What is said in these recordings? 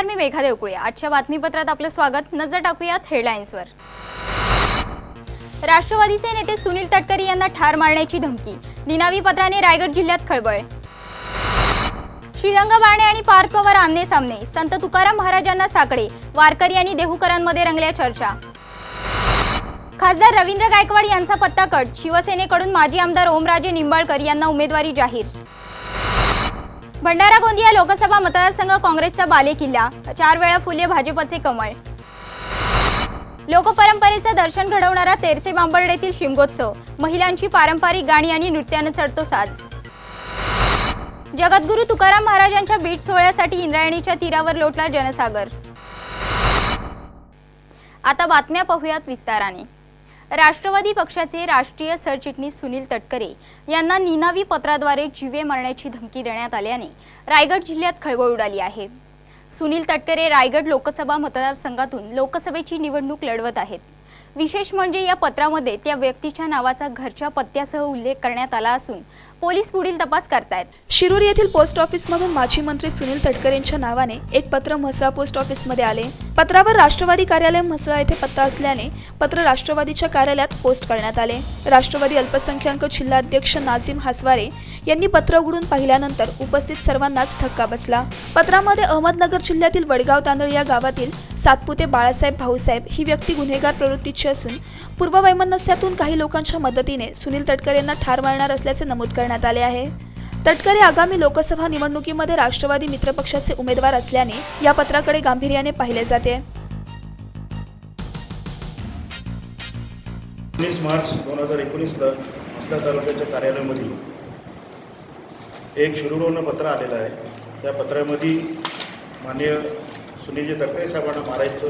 नमस्कार मी मेघा देवकुळे आजच्या बातमीपत्रात आपलं स्वागत. नजर टाकूयात हेडलाईन्सवर. राष्ट्रवादीचे नेते सुनील तटकरे यांना ठार मारण्याची धमकी. निनावी पत्राने रायगड जिल्ह्यात खळबळ. श्रीरंग बाणे आणि पार्थ पवार आमने सामने. संत तुकाराम महाराजांना साकडे. वारकरी आणि देहूकरांमध्ये रंगल्या चर्चा. खासदार रवींद्र गायकवाड यांचा पत्ता कट. शिवसेनेकडून माजी आमदार ओमराजे निंबाळकर यांना उमेदवारी जाहीर. भंडारा गोंदिया लोकसभा मतदारसंघ काँग्रेसचा बालेकिल्ला. चार वेळा फुले भाजपचे कमळ. लोकपरंपरेचं दर्शन घडवणारा तेरसे बांबर्डेतील शिमगोत्सव. महिलांची पारंपरिक गाणी आणि नृत्यानं चढतो साज. जगद्गुरू तुकाराम महाराजांच्या बीट सोहळ्यासाठी इंद्रायणीच्या तीरावर लोटला जनसागर. आता बातम्या पाहूयात विस्ताराने. राष्ट्रवादी पक्षाचे राष्ट्रीय सरचिटणीस सुनील तटकरे यांना निनावी पत्राद्वारे जीवे मारण्याची धमकी देण्यात आल्याने रायगड जिल्ह्यात खळबळ उडाली आहे. सुनील तटकरे रायगड लोकसभा मतदारसंघातून लोकसभेची निवडणूक लढवत आहेत. विशेष म्हणजे या पत्रामध्ये त्या व्यक्तीच्या नावाचा घरच्या पत्त्यासह उल्लेख करण्यात आला असून पोलीस पुढील तपास करतायत. शिरूर येथील पोस्ट ऑफिसमधून माजी मंत्री सुनील तटकर यांच्या नावाने एक पत्र म्हसळा पोस्ट ऑफिसमध्ये आले. पत्रावर राष्ट्रवादी कार्यालय म्हसळा येथे पत्ता असल्याने पत्र राष्ट्रवादीच्या कार्यालयात पोस्ट करण्यात आले. राष्ट्रवादी अल्पसंख्याक जिल्हाध्यक्ष नाझीम हासवारे यांनी पत्र उघडून पाहिल्यानंतर उपस्थित सर्वांनाच धक्का बसला. पत्रामध्ये अहमदनगर जिल्ह्यातील वडगाव तांदळ या गावातील सातपुते बाळासाहेब भाऊसाहेब ही व्यक्ती गुन्हेगार प्रवृत्तीची असून पूर्व वैमनस्यातून काही लोकांच्या मदतीने सुनील तटकरे यांना ठार मारणार असल्याचे नमूद करण्यात आले आहे. तटकरे आगामी लोकसभा निवडणुकीमध्ये राष्ट्रवादी मित्रपक्षाचे उमेदवार असल्याने या पत्राकडे गांभीर्याने पाहिले जाते. उन्नीस मार्च दोन हजार एकोणीसला असल्या तालुक्याच्या कार्यालयामध्ये एक शिरूरवरून पत्र आलेलं आहे. त्या पत्रामध्ये माननीय सुनीलजी तटकरे साहेबांना मारायचं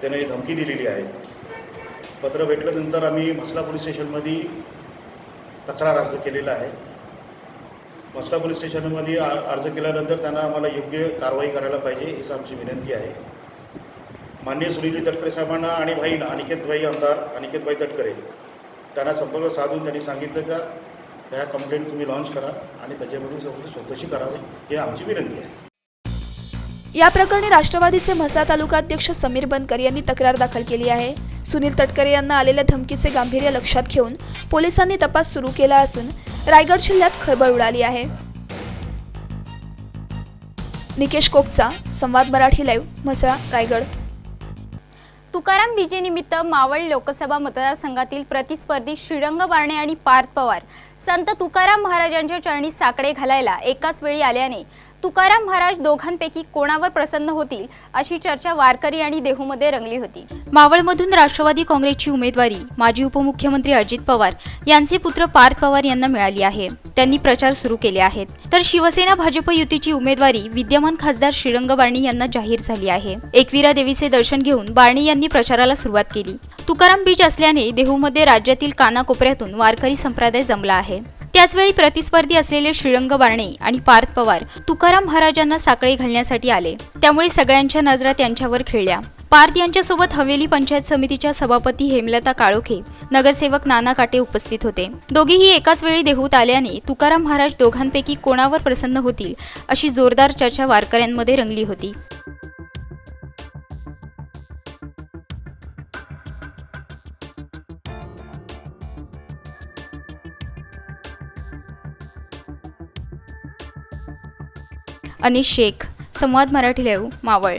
त्याने धमकी दिलेली आहे. पत्र भेटल्यानंतर आम्ही मसला पोलीस स्टेशनमध्ये तक्रार अर्ज केलेला आहे. मसला पोलीस स्टेशनमध्ये आ- अर्ज केल्यानंतर त्यांना आम्हाला योग्य कारवाई करायला पाहिजे हीच आमची विनंती आहे. माननीय सुनील तटकरे साहेबांना आणि भाई आमदार आमदार अनिकेतभाई तटकरे त्यांना संपर्क साधून त्यांनी सांगितलं का त्या कंप्लेंट तुम्ही लॉन्च करा आणि त्याच्यामधून चौकशी करावी ही आमची विनंती आहे. या प्रकरणी राष्ट्रवादीचे म्हसळा तालुकाध्यक्ष समीर बनकर यांनी तक्रार दाखल केली आहे. सुनील तटकरे यांना आलेल्या धमकीचे गांभीर्य लक्षात घेऊन पोलिसांनी तपास सुरू केला असून रायगड जिल्ह्यात खळबळ उडाली आहे. निकेश कोकचा संवाद मराठी लाईव्ह म्हसळा रायगड. तुकाराम बीजेनिमित्त मावळ लोकसभा मतदारसंघातील प्रतिस्पर्धी श्रीरंग बारणे आणि पार्थ पवार संत तुकाराम महाराजांच्या चरणी साकडे घालायला एकाच वेळी आल्याने तुकाराम महाराज दोघांपैकी कोणावर प्रसन्न होतील अशी चर्चा वारकरी आणि देहूमध्ये रंगली होती. मावळमधून राष्ट्रवादी काँग्रेसची उमेदवारी माजी उपमुख्यमंत्री अजित पवार यांचे पुत्र पार्थ पवार यांना मिळाली आहे. त्यांनी प्रचार सुरू केले आहेत. तर शिवसेना भाजप युतीची उमेदवारी विद्यमान खासदार श्रीरंग बारणी यांना जाहीर झाली आहे. एकविरा देवीचे दर्शन घेऊन बारणी यांनी प्रचाराला सुरुवात केली. तुकाराम बीच असल्याने देहूमध्ये राज्यातील कानाकोपऱ्यातून वारकरी संप्रदाय जमला आहे. त्याचवेळी प्रतिस्पर्धी असलेले श्रीरंग वारणे आणि पार्थ पवार तुकाराम महाराजांना साकडे घालण्यासाठी आले. त्यामुळे सगळ्यांच्या नजरा त्यांच्यावर खेळल्या. पार्थ यांच्यासोबत हवेली पंचायत समितीच्या सभापती हेमलता काळोखे नगरसेवक नाना काटे उपस्थित होते. दोघेही एकाच वेळी देहूत आल्याने तुकाराम महाराज दोघांपैकी कोणावर प्रसन्न होतील अशी जोरदार चर्चा वारकऱ्यांमध्ये रंगली होती. अनिश शेख संवाद मराठी लाईव्ह मावळ.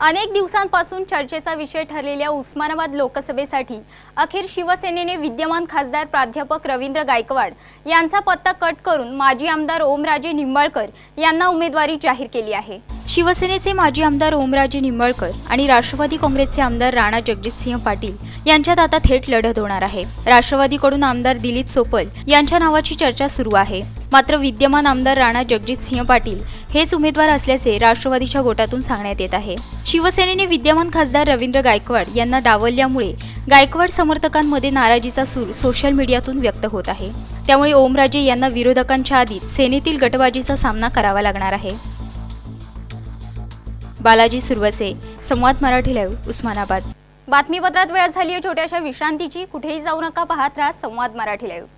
अनेक दिवसांपासून चर्चेचा विषय ठरलेल्या उस्मानाबाद लोकसभेसाठी अखेर शिवसेनेने विद्यमान खासदार प्राध्यापक रवींद्र गायकवाड यांचा पत्ता कट करून माजी आमदार ओमराजे निंबाळकर यांना उमेदवारी जाहीर केली आहे. शिवसेनेचे माजी आमदार ओमराजे निंबाळकर आणि राष्ट्रवादी काँग्रेसचे आमदार राणा जगजितसिंह पाटील यांच्यात आता थेट लढत होणार आहे. राष्ट्रवादीकडून आमदार दिलीप सोपल यांच्या नावाची चर्चा सुरू आहे. मात्र विद्यमान आमदार राणा जगजितसिंह पाटील हेच उमेदवार असल्याचे राष्ट्रवादीच्या गोटातून सांगण्यात येत आहे. शिवसेनेने विद्यमान खासदार रवींद्र गायकवाड यांना डावलल्यामुळे गायकवाड समर्थकांमध्ये नाराजीचा सूर सोशल मीडियातून व्यक्त होत आहे. त्यामुळे ओमराजे यांना विरोधकांच्या आधीच सेनेतील गटबाजीचा सामना करावा लागणार आहे. बालाजी सुरवसे संवाद मराठी लाईव्ह उस्मानाबाद. बातमीपत्रात वेळ झाली आहे छोट्याशा विश्रांतीची. कुठेही जाऊ नका पाहत राहा संवाद मराठी लाईव्ह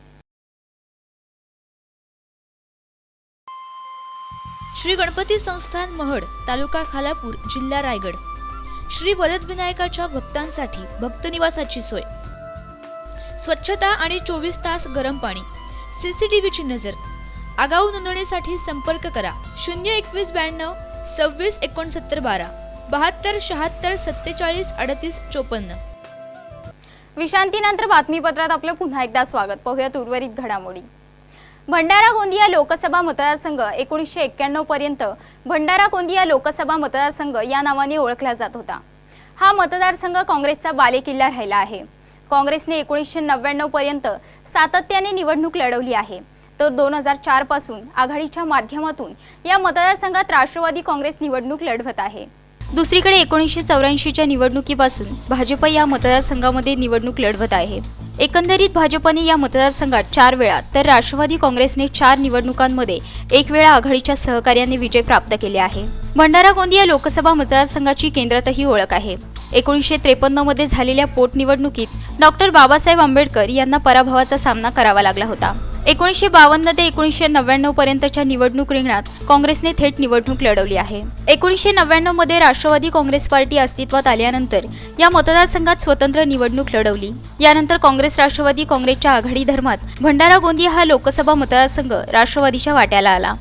श्री गणपती संस्थान महड तालुका खालापूर जिल्हा रायगड. श्री वरदविनायकाच्या भक्तांसाठी भक्तनिवासाची सोय. स्वच्छता आणि चोवीस तास गरम पाणी. सीसीटीव्हीची नजर. आगाऊ नोंदणीसाठी संपर्क करा. शून्य एकवीस ब्याण्णव सव्वीस एकोणसत्तर बारा बहात्तर शहात्तर सत्तेचाळीस अडतीस चोपन्न. विश्रांतीनंतर बातमीपत्रात आपलं पुन्हा एकदा स्वागत. पाहूयात उर्वरित घडामोडी. भंडारा गोंदिया लोकसभा मतदारसंघ एकोणीसशे एक्क्याण्णव पर्यंत भंडारा गोंदिया लोकसभा मतदारसंघ या नावाने ओळखला जात होता. हा मतदारसंघ काँग्रेसचा बालेकिल्ला राहिला आहे. काँग्रेसने एकोणीसशे नव्याण्णव पर्यंत सातत्याने निवडणूक लढवली आहे. तर दोन हजार चारपासून आघाडीच्या माध्यमातून या मतदारसंघात राष्ट्रवादी काँग्रेस निवडणूक लढवत आहे. दुसरीकडे एकोणीसशे चौऱ्याऐंशीच्या निवडणुकीपासून भाजप या मतदारसंघामध्ये निवडणूक लढवत आहे. एकंदरीत भाजपने या मतदारसंघात चार वेळा तर राष्ट्रवादी काँग्रेसने चार निवडणुकांमध्ये एक वेळा आघाडीच्या सहकार्याने विजय प्राप्त केले आहे. भंडारा गोंदिया लोकसभा मतदारसंघाची केंद्रातही ओळख आहे. एकोणीसशे त्रेपन्नमध्ये झालेल्या पोटनिवडणुकीत डॉक्टर बाबासाहेब आंबेडकर यांना पराभवाचा सामना करावा लागला होता. एकोणीसशे बावन्न ते एकोणीसशे नव्याण्णव पर्यंतच्या निवडणूक रिंगणात काँग्रेसने थेट निवडणूक लढवली आहे. एकोणीसशे नव्याण्णवमध्ये राष्ट्रवादी काँग्रेस पार्टी अस्तित्वात आल्यानंतर या मतदारसंघात स्वतंत्र निवडणूक लढवली. यानंतर काँग्रेस राष्ट्रवादी काँग्रेसच्या आघाडी धर्मात भंडारा गोंदिया हा लोकसभा मतदारसंघ राष्ट्रवादीच्या वाट्याला आला.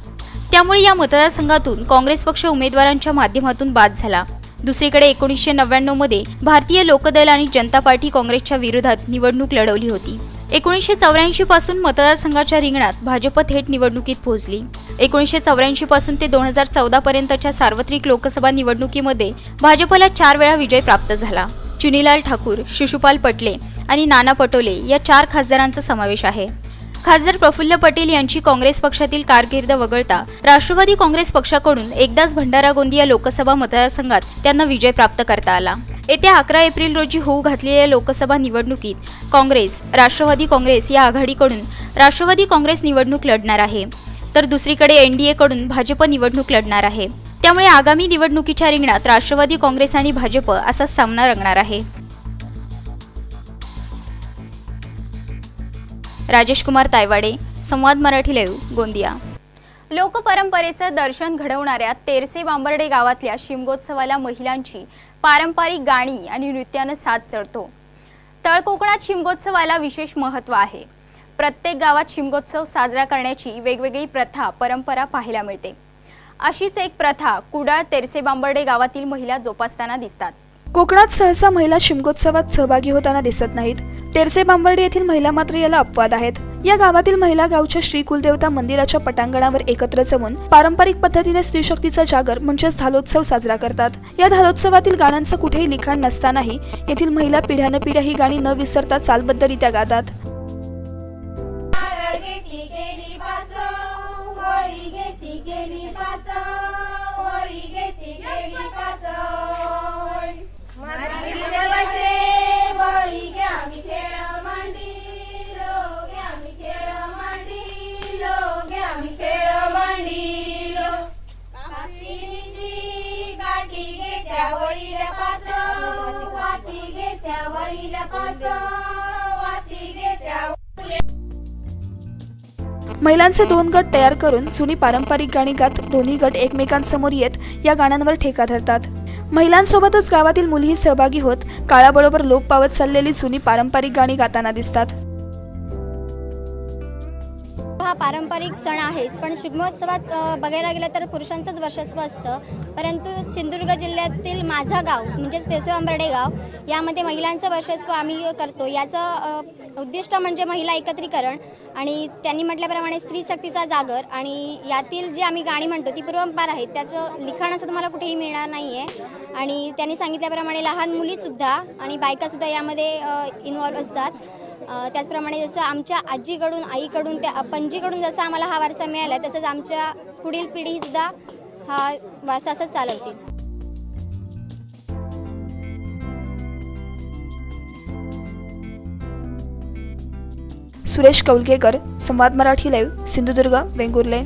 त्यामुळे या मतदारसंघातून काँग्रेस पक्ष उमेदवारांच्या माध्यमातून बाद झाला. दुसरीकडे एकोणीसशे नव्याण्णवमध्ये भारतीय लोकदल आणि जनता पार्टी काँग्रेसच्या विरोधात निवडणूक लढवली होती. एकोणीसशे चौऱ्याऐंशी पासून मतदारसंघाच्या रिंगणात भाजप थेट निवडणुकीत पोहोचली. एकोणीसशे चौऱ्याऐंशी पासून ते दोन हजार चौदा पर्यंतच्या सार्वत्रिक लोकसभा निवडणुकीमध्ये भाजपला चार वेळा विजय प्राप्त झाला. चुनीलाल ठाकूर शिशुपाल पटले आणि नाना पटोले या चार खासदारांचा समावेश आहे. खासदार प्रफुल्ल पटेल यांची काँग्रेस पक्षातील कारकीर्द वगळता राष्ट्रवादी काँग्रेस पक्षाकडून एकदाच भंडारा गोंदिया लोकसभा मतदारसंघात त्यांना विजय प्राप्त करता आला. येत्या अकरा एप्रिल रोजी होऊ घातलेल्या लोकसभा निवडणुकीत काँग्रेस राष्ट्रवादी काँग्रेस या आघाडीकडून राष्ट्रवादी काँग्रेस निवडणूक लढणार आहे. तर दुसरीकडे एनडीएकडून भाजप निवडणूक लढणार आहे. त्यामुळे आगामी निवडणुकीच्या रिंगणात राष्ट्रवादी काँग्रेस आणि भाजप असा सामना रंगणार आहे. राजेश कुमार तायवाडे संवाद मराठी लाईव्ह गोंदिया. लोकपरंपरेचं दर्शन घडवणाऱ्या तेरसे बांबर्डे गावातल्या शिमगोत्सवाला महिलांची पारंपरिक गाणी आणि नृत्यानं साथ चढतो. तळकोकणात शिमगोत्सवाला विशेष महत्त्व आहे. प्रत्येक गावात शिमगोत्सव साजरा करण्याची वेगवेगळी प्रथा परंपरा पाहायला मिळते. अशीच एक प्रथा कुडाळ तेरसे बांबर्डे गावातील महिला जोपासताना दिसतात. कोकणात सहसा महिला शिमगोत्सवात सहभागी होताना दिसत नाहीत. तेरसे बांबर्डे येथील महिला मात्र याला अपवाद आहेत. या गावातील महिला गावच्या श्री कुलदेवता मंदिराच्या पटांगणावर एकत्र जमून पारंपरिक पद्धतीने स्त्रीशक्तीचा जागर म्हणजेच धालोत्सव साजरा करतात. या धालोत्सवातील गाण्यांचं कुठेही लिखाण नसतानाही येथील महिला पिढ्यानपिढ्या ही गाणी न विसरता चालबद्धरित्या गातात. नारळ घेत्या वळीला पाच वाती घेत्या वळीला पाच वाती घेत्या महिलांचे दोन गट तयार करून जुनी पारंपरिक गाणी गात दोन्ही गट एकमेकांसमोर येत या गाण्यांवर ठेका धरतात. महिलांसोबतच गावातील मुलीही सहभागी होत काळाबरोबर लोप पावत चाललेली जुनी पारंपरिक गाणी गाताना दिसतात. हा पारंपरिक सण आहेच. पण शिगमोत्सवात बघायला गेलं तर पुरुषांचंच वर्चस्व असतं. परंतु सिंधुदुर्ग जिल्ह्यातील माझा गाव म्हणजेच त्याचं आंबर्डे गाव यामध्ये महिलांचं वर्चस्व आम्ही करतो. याचं उद्दिष्ट म्हणजे महिला एकत्रीकरण आणि त्यांनी म्हटल्याप्रमाणे स्त्री शक्तीचा जागर आणि यातील जी आम्ही गाणी म्हणतो ती पूर्वंपार आहेत. त्याचं लिखाण असं तुम्हाला कुठेही मिळणार नाही आहे आणि त्यांनी सांगितल्याप्रमाणे लहान मुलीसुद्धा आणि बायकासुद्धा यामध्ये इन्वॉल्व्ह असतात. त्याचप्रमाणे जसं आमच्या आजीकडून आईकडून त्या पणजीकडून जसं आम्हाला हा वारसा मिळाला आहे तसंच आमच्या पुढील पिढीसुद्धा हा वारसा असंच चालवतील. सुरेश कौलगेकर संवाद मराठी लाईव्ह सिंधुदुर्ग वेंगुर्ले.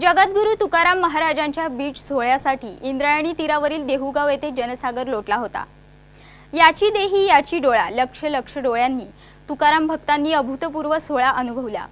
जगद्गुरू तुकाराम महाराजांच्या बीच सोहळ्यासाठी इंद्रायणी तीरावरील देहुगाव येथे जनसागर लोटला होता. याची देही याची डोळा लक्ष लक्ष डोळ्यांनी तुकाराम भक्तांनी अभूतपूर्व सोहळा अनुभवला.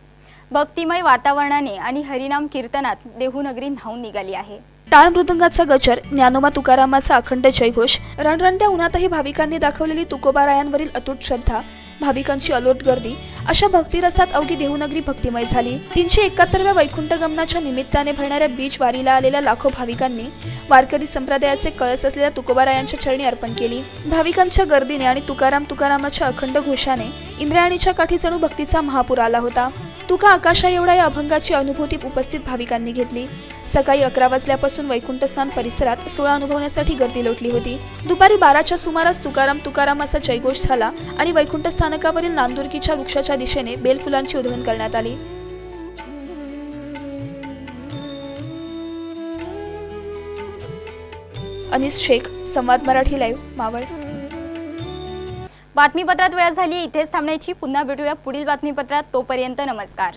भक्तिमय वातावरणाने आणि हरिनाम कीर्तनात देहूनगरी न्हावून निघाली आहे. टाळ मृदंगाचा गजर ज्ञानोबा तुकारामाचा अखंड जयघोष रणरणत्या उन्हातही भाविकांनी दाखवलेली तुकोबारायांवरील अतूट श्रद्धा भाविकांची अलोट गर्दी. अशा भक्तिरसात अवघी देहूनगरी भक्तिमय झाली. तीनशे एकाहत्तरव्या वैकुंठ गमनाच्या निमित्ताने भरणाऱ्या बीच वारीला आलेल्या लाखो भाविकांनी वारकरी संप्रदायाचे कळस असलेल्या तुकोबारायांच्या चरणी अर्पण केली. भाविकांच्या गर्दीने आणि तुकाराम तुकारामाच्या अखंड घोषाने इंद्रायणीच्या काठी जणू भक्तीचा महापूर आला होता. तुका आकाशा एवढा या अभंगाची अनुभूती उपस्थित भाविकांनी घेतली? सकाळी अकरा वाजल्यापासून वैकुंठस्थान परिसरात सोळा अनुभवण्यासाठी गर्दी लोटली होती. दुपारी बाराच्या सुमारास तुकाराम तुकाराम असा जयघोष झाला आणि वैकुंठ स्थानकावरील नांदुर्कीच्या वृक्षाच्या दिशेने बेलफुलांची उधळण करण्यात आली. अनिस शेख संवाद मराठी लाईव्ह मावळ. बातमीपत्रात वेळ झाली. इथेच थांबण्याची पुन्हा भेटूया. पुढील बातमीपत्रात तोपर्यंत नमस्कार.